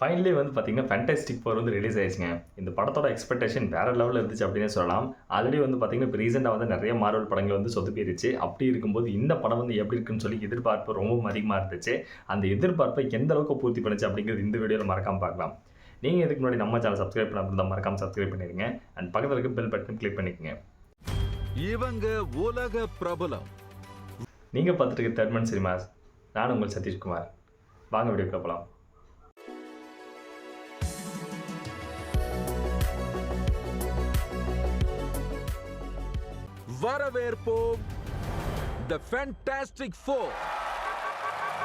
Finally வந்து பார்த்தீங்கன்னா fantastic four வந்து ரிலீஸ் ஆயிடுச்சுங்க. இந்த படத்தோட எக்ஸ்பெக்டேஷன் வேற லெவலில் இருந்துச்சு அப்படின்னு சொல்லலாம். ஆல்ரெடி வந்து பார்த்தீங்கன்னா இப்போ ரீசெண்டாக வந்து நிறைய மார்வல் படங்கள் வந்து சொதுப்பிருச்சு அப்படி இருக்கும்போது இந்த படம் வந்து எப்படி இருக்குன்னு சொல்லி எதிர்பார்ப்பு ரொம்பவும் அதிகமாக இருந்துச்சு. அந்த எதிர்பார்ப்பை எந்த அளவுக்கு பூர்த்தி பண்ணுச்சு அப்படிங்கிறது இந்த வீடியோவில் மறக்காம பார்க்கலாம். நீங்கள் இதுக்கு முன்னாடி நம்ம சேனல் சப்ஸ்கிரைப் பண்ண இருந்தால் மறக்காம சப்ஸ்கிரைப் பண்ணிடுங்க. அண்ட் பக்கத்தில் இருக்க பெல் பட்டன் கிளிக் பண்ணிக்கோங்க. இவங்க உலக பிரபலம். நீங்கள் பார்த்துட்டு இருக்க தேர்ட்மன் சினிமாஸ் நான் உங்கள் சதீஷ்குமார். வாங்க வீடியோக்குள்ள போகலாம் வரவேற்போம். த ஃபேண்டாஸ்டிக் ஃபோர்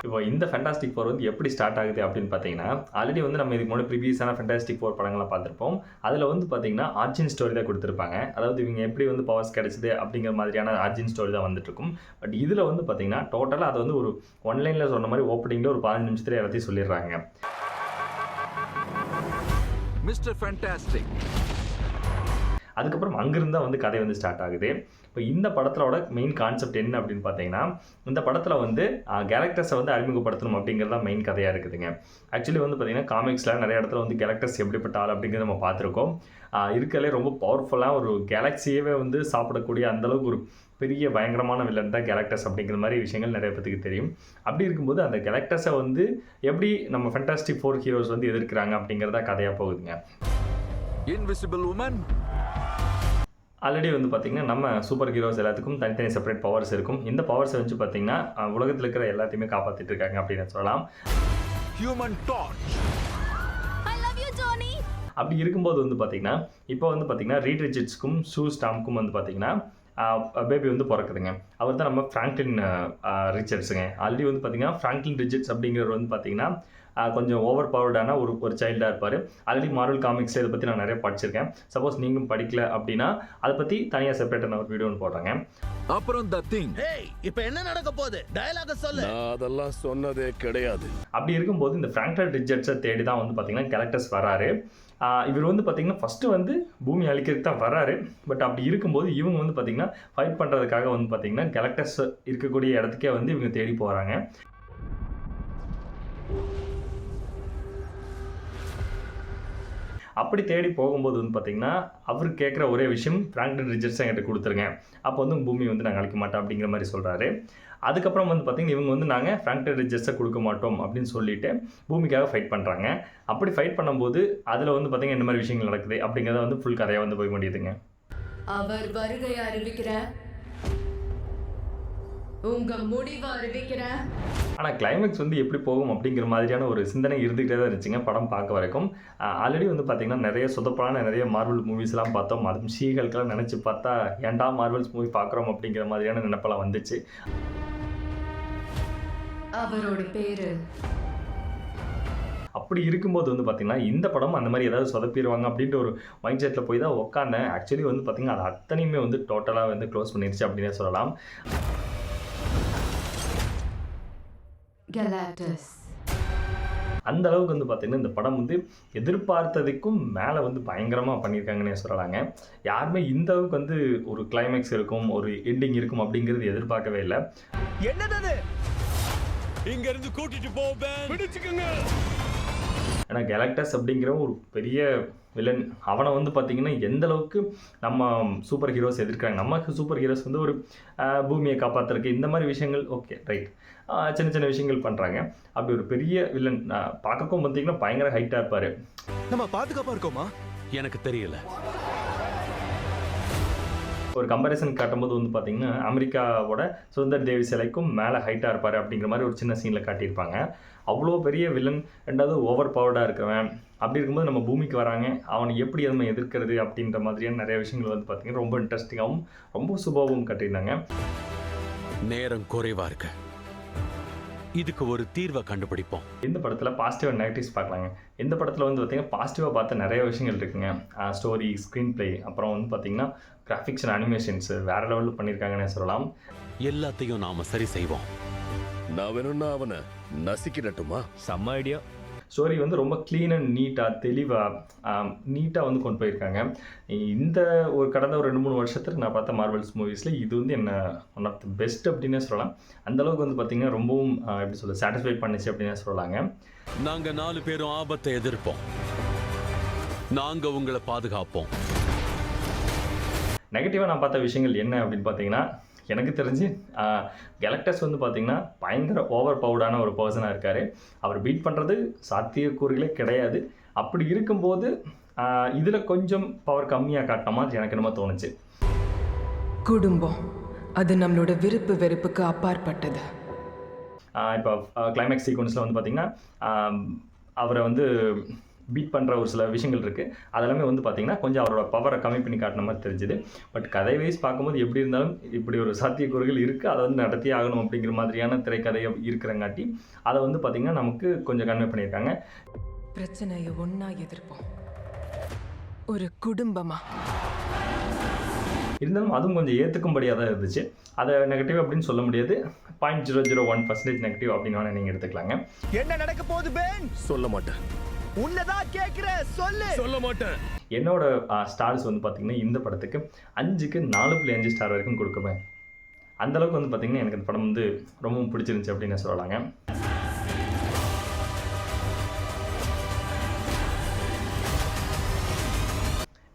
இப்போ இந்த ஃபேண்டாஸ்டிக் ஃபோர் வந்து எப்படி ஸ்டார்ட் ஆகுது அப்படின்னு பார்த்தீங்கன்னா ஆல்ரெடி வந்து நம்ம இதுக்கு முன்னாடி ப்ரீவியஸான ஃபேண்டாஸ்டிக் ஃபோர் படங்களை பார்த்துருப்போம். அதில் வந்து பார்த்தீங்கன்னா ஆர்ஜின் ஸ்டோரி தான் கொடுத்துருப்பாங்க. அதாவது இவங்க எப்படி வந்து பவர்ஸ் கிடைச்சது அப்படிங்கிற மாதிரியான ஆர்ஜின் ஸ்டோரி தான் வந்துட்டு இருக்கும் பட் இதில் வந்து பார்த்தீங்கன்னா டோட்டலாக அது வந்து ஒரு ஒன்லைனில் சொன்ன மாதிரி ஓப்பனிங்கில் ஒரு பதினஞ்சு நிமிஷத்துல எல்லாத்தையும் சொல்லிடுறாங்க. மிஸ்டர் ஃபேண்டாஸ்டிக் அதுக்கப்புறம் அங்கிருந்து வந்து கதை வந்து ஸ்டார்ட் ஆகுது. இப்போ இந்த படத்தோட மெயின் கான்செப்ட் என்ன அப்படின்னு பார்த்தீங்கன்னா இந்த படத்தில் வந்து கேரக்டர்ஸை வந்து அறிமுகப்படுத்தணும் அப்படிங்கிறது தான் மெயின் கதையாக இருக்குதுங்க. ஆக்சுவலி வந்து பார்த்தீங்கன்னா காமிக்ஸில் நிறைய இடத்துல வந்து கேரக்டர்ஸ் எப்படிப்பட்ட ஆள் அப்படிங்கிறத நம்ம பார்த்துருக்கோம். இருக்கலே ரொம்ப பவர்ஃபுல்லாக ஒரு கேலக்ஸியவே வந்து சாப்பிடக்கூடிய அந்தளவுக்கு ஒரு பெரிய பயங்கரமான வில்லன் தான் கேரக்டர்ஸ் அப்படிங்கிற மாதிரி விஷயங்கள் நிறைய பேத்துக்கு தெரியும். அப்படி இருக்கும்போது அந்த கேரக்டர்ஸை வந்து எப்படி நம்ம ஃபென்டாஸ்டிக் ஃபோர் ஹீரோஸ் வந்து எதிர்க்கிறாங்க அப்படிங்கிறதா கதையாக போகுதுங்க. இன்விசிபிள் உமன் ஆல்ரெடி வந்து பார்த்திங்கன்னா நம்ம சூப்பர் ஹீரோஸ் எல்லாத்துக்கும் தனித்தனி செப்பரேட் பவர்ஸ் இருக்கும். இந்த பவர்ஸை வச்சு பார்த்திங்கன்னா உலகத்தில் இருக்கிற எல்லாத்தையுமே காப்பாற்றிட்டு இருக்காங்க அப்படின்னு சொல்லலாம். Human torch. அப்படி இருக்கும்போது வந்து பார்த்திங்கன்னா இப்போ வந்து பார்த்திங்கன்னா ரீட் ரிச்சர்ட்ஸ்க்கும் ஷூ ஸ்டாம்க்கும் வந்து பார்த்திங்கன்னா பேபி வந்து பிறக்குதுங்க. அவர் தான் நம்ம ஃப்ராங்க்லின் ரிச்சர்ட்ஸுங்க ஆல்ரெடி வந்து பார்த்திங்கன்னா ஃப்ராங்க்லின் ரிச்சர்ட்ஸ் அப்படிங்கிறவர் வந்து பார்த்திங்கன்னா கொஞ்சம் ஓவர் பவர்டான ஒரு ஒரு சைல்டாக இருப்பார். ஆல்ரெடி மார்வல் காமிக்ஸில் இதை பற்றி நான் நிறைய படிச்சிருக்கேன். சப்போஸ் நீங்களும் படிக்கல அப்படின்னா அதை பற்றி தனியாக செப்பரேட்டான ஒரு வீடியோ ஒன்று போடுறேங்க. அப்புறம் த திங் இப்ப என்ன நடக்க போகுது? டயலாக சொல்லு. அதெல்லாம் சொன்னதே கிடையாது. அப்படி இருக்கும்போது இந்த ஃப்ராங்க்டன் ரிச்சர்ட்ஸை தேடி தான் வந்து பார்த்தீங்கன்னா கேரக்டர்ஸ் வராரு. இவர் வந்து பார்த்தீங்கன்னா ஃபஸ்ட்டு வந்து பூமி அழிக்கிறதுக்கு தான் வராரு. பட் அப்படி இருக்கும்போது இவங்க வந்து பார்த்தீங்கன்னா ஃபைட் பண்ணுறதுக்காக வந்து பார்த்தீங்கன்னா கேரக்டர்ஸ் இருக்கக்கூடிய இடத்துக்கே வந்து இவங்க தேடி போகிறாங்க அப்படி தேடி போகும்போது வந்து பார்த்தீங்கன்னா அவர் கேட்குற ஒரே விஷயம் ஃப்ராங்க்லின் ரிச்சர்ட்ஸ் என்கிட்ட கொடுத்துருங்க. அப்போ வந்து பூமி வந்து நாங்கள் அழிக்க மாட்டோம் அப்படிங்கிற மாதிரி சொல்கிறாரு அதுக்கப்புறம் வந்து பார்த்தீங்கன்னா இவங்க வந்து நாங்கள் ஃப்ராங்க்டன் ரிஜர்ஸை கொடுக்க மாட்டோம் அப்படின்னு சொல்லிட்டு பூமிக்காக ஃபைட் பண்ணுறாங்க அப்படி ஃபைட் பண்ணும்போது அதில் வந்து பார்த்தீங்கன்னா இந்த மாதிரி விஷயங்கள் நடக்குது அப்படிங்கிறத வந்து ஃபுல் கதையாக வந்து போய் முடியுதுங்க. அவர் வருகை அறிவிக்கிற உங்க முடிவை அறிவிக்கிறேன். ஆனால் கிளைமேக்ஸ் வந்து எப்படி போகும் அப்படிங்கிற மாதிரியான ஒரு சிந்தனை இருந்துகிட்டே தான் இருந்துச்சுங்க படம் பார்க்க வரைக்கும். ஆல்ரெடி வந்து பார்த்தீங்கன்னா நிறைய சொதப்பலான நிறைய மார்வல் மூவிஸ்லாம் பார்த்தோம். அதுவும் ஷீகளுக்கெல்லாம் நினச்சி பார்த்தா ஏன்டா மார்வல்ஸ் மூவி பார்க்குறோம் அப்படிங்கிற மாதிரியான நினைப்பெல்லாம் வந்துச்சு. அவரோட பேரு. அப்படி இருக்கும்போது வந்து பார்த்தீங்கன்னா இந்த படம் அந்த மாதிரி ஏதாவது சொதப்பிடுவாங்க அப்படின்ற ஒரு மைண்ட் செட்டில் போய் தான் உட்காந்தேன் ஆக்சுவலி வந்து பார்த்தீங்கன்னா அது அத்தனையுமே வந்து டோட்டலாக வந்து க்ளோஸ் பண்ணிருச்சு அப்படின்னே சொல்லலாம். கலாட்டஸ். அந்த அளவுக்கு வந்து பார்த்தீங்கன்னா இந்த படம் வந்து எதிர்பார்த்ததுக்கும் மேலே வந்து பயங்கரமாக பண்ணியிருக்காங்கன்னே சொல்லலாங்க. யாருமே இந்த அளவுக்கு வந்து ஒரு கிளைமேக்ஸ் இருக்கும் ஒரு எண்டிங் இருக்கும் அப்படிங்கிறது எதிர்பார்க்கவே இல்லை. என்னது இங்க இருந்து கூட்டிட்டு போவேன் பிடிச்சுக்கங்க. ஏன்னா கேலக்டஸ் அப்படிங்கிற ஒரு பெரிய வில்லன் அவனை வந்து பார்த்தீங்கன்னா எந்த அளவுக்கு நம்ம சூப்பர் ஹீரோஸ் எதிர்க்கிறாங்க? நம்ம சூப்பர் ஹீரோஸ் வந்து ஒரு பூமியை காப்பாற்றுறதுக்கு இந்த மாதிரி விஷயங்கள் ஓகே ரைட் சின்ன சின்ன விஷயங்கள் பண்ணுறாங்க அப்படி ஒரு பெரிய வில்லன் பார்க்கக்கும் பார்த்தீங்கன்னா பயங்கர ஹைட்டாக இருப்பார். நம்ம பாதுகாப்பாக இருக்கோமா? எனக்கு தெரியல. ஒரு கம்பேரிசன் காட்டும்போது வந்து பார்த்தீங்கன்னா அமெரிக்காவோட சுதந்திர தேவி சிலைக்கும் மேலே ஹைட்டாக இருப்பார் அப்படிங்கிற மாதிரி ஒரு சின்ன சீனில் காட்டியிருப்பாங்க. அவ்வளோ பெரிய வில்லன் ரெண்டாவது ஓவர் பவர்டாக இருக்கிறவன். அப்படி இருக்கும்போது நம்ம பூமிக்கு வராங்க. அவனை எப்படி நம்ம எதிர்க்கிறது அப்படின்ற மாதிரியான நிறைய விஷயங்கள் வந்து பார்த்தீங்கன்னா ரொம்ப இன்ட்ரெஸ்டிங்காகவும் ரொம்ப சுபாவும் கட்டியிருந்தாங்க. நேரம் குறைவாக இருக்குது இதுக்கு ஒரு தீர்வை கண்டுபிடிப்போம். இந்த படத்தில் பாசிட்டிவ் அண்ட் நெகட்டிவ்ஸ் பார்க்கலாங்க. இந்த படத்தில் வந்து பார்த்தீங்கன்னா பாசிட்டிவாக பார்த்த நிறைய விஷயங்கள் இருக்குங்க. ஸ்டோரி ஸ்க்ரீன் ப்ளே அப்புறம் வந்து பார்த்தீங்கன்னா கிராஃபிக்ஸ் அண்ட் அனிமேஷன்ஸ் வேறு லெவலில் பண்ணியிருக்காங்கன்னே சொல்லலாம். எல்லாத்தையும் நாம சரி செய்வோம். நான் வேணும்னா அவனை நசிக்கிடட்டுமா செம்ம ஐடியா ஸ்டோரி வந்து ரொம்ப க்ளீன் அண்ட் நீட்டாக தெளிவாக நீட்டாக வந்து கொண்டு போயிருக்காங்க. இந்த ஒரு கடந்த ஒரு ரெண்டு மூணு வருஷத்துக்கு நான் பார்த்த மார்வல்ஸ் மூவிஸில் இது வந்து என்ன ஒன் ஆஃப் தி பெஸ்ட் அப்படின்னே சொல்லலாம். அந்த அளவுக்கு வந்து பார்த்திங்கன்னா ரொம்பவும் எப்படி சொல்ல சாட்டிஸ்ஃபை பண்ணுச்சு அப்படின்னே சொல்லலாங்க. நாங்க நாலு பேரும் ஆபத்தை எதிர்ப்போம். நாங்க உங்களை பாதுகாப்போம். நெகட்டிவாக நான் பார்த்த விஷயங்கள் என்ன அப்படின்னு பார்த்தீங்கன்னா எனக்கு தெரிஞ்சு கேலக்டர்ஸ் வந்து பார்த்தீங்கன்னா பயங்கர ஓவர் பவுடான ஒரு பர்சனாக இருக்கார். அவர் பீட் பண்ணுறது சாத்தியக்கூறுகளே கிடையாது. அப்படி இருக்கும்போது இதில் கொஞ்சம் பவர் கம்மியாக காட்டின மாதிரி எனக்கு என்னமோ தோணுச்சு. குடும்பம் அது நம்மளோட விருப்பு வெறுப்புக்கு அப்பாற்பட்டது. இப்போ கிளைமேக்ஸ் சீக்வன்ஸில் வந்து பார்த்திங்கன்னா அவரை வந்து பீட் பண்ணுற ஒரு சில விஷயங்கள் இருக்குது அதெல்லாமே வந்து பார்த்திங்கன்னா கொஞ்சம் அவரோட பவரை கம்மி பண்ணி காட்டின மாதிரி தெரிஞ்சுது. பட் கதை வைஸ் பார்க்கும்போது எப்படி இருந்தாலும் இப்படி ஒரு சாத்தியக்கூறுகள் இருக்குது அதை வந்து நடத்தி ஆகணும் அப்படிங்கிற மாதிரியான திரைக்கதை இருக்கிறங்காட்டி அதை வந்து பார்த்திங்கன்னா நமக்கு கொஞ்சம் கன்வே பண்ணியிருக்காங்க. பிரச்சனையை ஒண்ணா எதிர்ப்போம். ஒரு குடும்பமா? இருந்தாலும் அதுவும் கொஞ்சம் ஏற்றுக்கும்படியாக தான் இருந்துச்சு. அதை நெகட்டிவ் அப்படின்னு சொல்ல முடியாது. Point zero zero one percentage negative அப்படின்னு வேணால் நீங்கள் எடுத்துக்கலாங்க. என்ன நடக்க போகுது பென் சொல்ல மாட்டேன். உன்னதான் கேக்குற சொல்லு. சொல்ல மாட்டேன். என்னோட ஸ்டார்ஸ் வந்து பார்த்திங்கன்னா இந்த படத்துக்கு அஞ்சுக்கு நாலு புள்ளி அஞ்சு ஸ்டார் வரைக்கும் கொடுக்குவேன் அந்த அளவுக்கு வந்து பார்த்திங்கன்னா எனக்கு இந்த படம் வந்து ரொம்பவும் பிடிச்சிருந்துச்சு அப்படின்னு சொல்லலாங்க.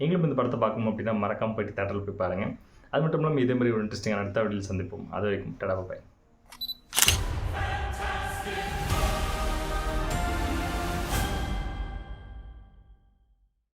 நீங்களும் இந்த படத்தை பார்க்கணும் அப்படின்னா மறக்காம போயிட்டு தேட்டரில் போய் பாருங்க. அது மட்டும் இல்லாமல் இதே மாதிரி ஒரு இன்ட்ரெஸ்டிங்கான அடுத்த வீடியோவில் சந்திப்போம். அது வரைக்கும் டடா பாய்